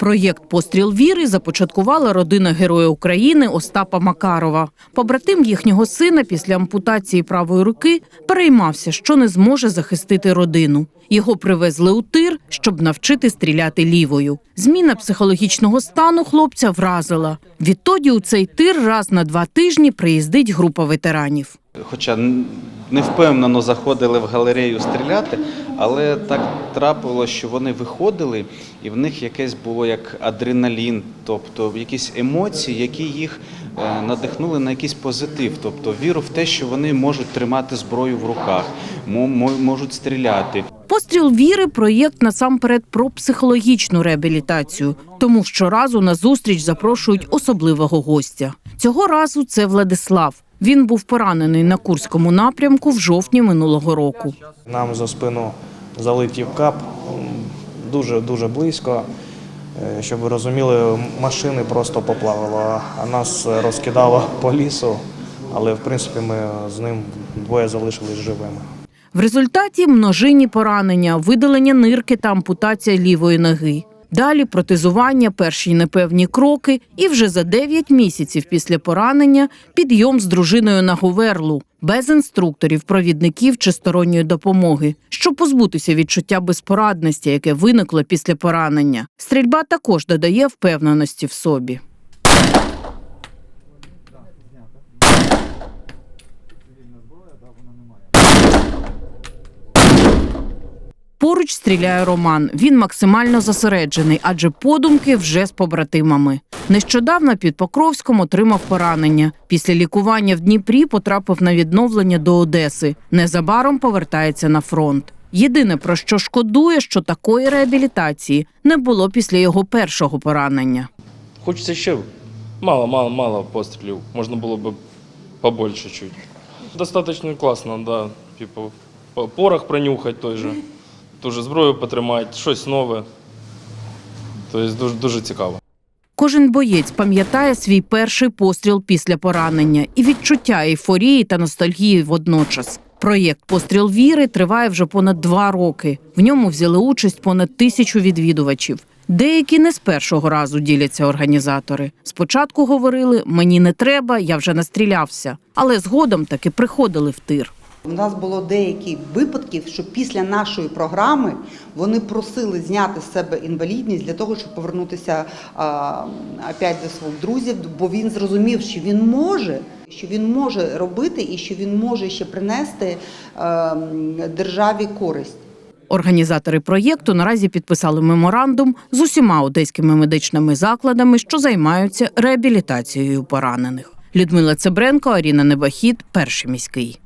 Проєкт Постріл віри започаткувала родина Героя України Остапа Макарова. Побратим їхнього сина після ампутації правої руки переймався, що не зможе захистити родину. Його привезли у тир, щоб навчити стріляти лівою. Зміна психологічного стану хлопця вразила. Відтоді у цей тир раз на два тижні приїздить група ветеранів. Хоча н- не впевнено заходили в галерею стріляти, але так трапилося, що вони виходили, і в них якесь було як адреналін, тобто якісь емоції, які їх е, надихнули на якийсь позитив, тобто віру в те, що вони можуть тримати зброю в руках, мо- мо- можуть стріляти. Постріл віри проєкт насамперед про психологічну реабілітацію. Тому щоразу на зустріч запрошують особливого гостя. Цього разу це Владислав. Він був поранений на Курському напрямку в жовтні минулого року. Нам за спину залетів кап дуже дуже близько. Е, Щоб ви розуміли, машини просто поплавило, а нас розкидало по лісу, але в принципі ми з ним двоє залишились живими. В результаті множинні поранення, видалення нирки та ампутація лівої ноги. Далі протезування, перші непевні кроки, і вже за 9 місяців після поранення підйом з дружиною на Говерлу, без інструкторів, провідників чи сторонньої допомоги, щоб позбутися відчуття безпорадності, яке виникло після поранення. Стрільба також додає впевненості в собі. Поруч стріляє Роман. Він максимально зосереджений, адже подумки вже з побратимами. Нещодавно під Покровськом отримав поранення. Після лікування в Дніпрі потрапив на відновлення до Одеси. Незабаром повертається на фронт. Єдине про що шкодує, що такої реабілітації не було після його першого поранення. Хочеться ще мало, мало, мало пострілів. Можна було б побольше чуть. Достаточно класно, да. Типу, порох пронюхати той же, ту же зброю потримати, щось нове. Тобто дуже, дуже цікаво. Кожен боєць пам'ятає свій перший постріл після поранення і відчуття ейфорії та ностальгії водночас. Проєкт Постріл віри триває вже понад два роки. В ньому взяли участь понад тисячу відвідувачів. Деякі не з першого разу діляться організатори. Спочатку говорили: мені не треба, я вже настрілявся. Але згодом таки приходили в тир. У нас було деякі випадки, що після нашої програми вони просили зняти з себе інвалідність для того, щоб повернутися опять до своїх друзів, бо він зрозумів, що він може, що він може робити і що він може ще принести державі користь. Організатори проєкту наразі підписали меморандум з усіма одеськими медичними закладами, що займаються реабілітацією поранених. Людмила Цебренко, Аріна Небахід, перший міський.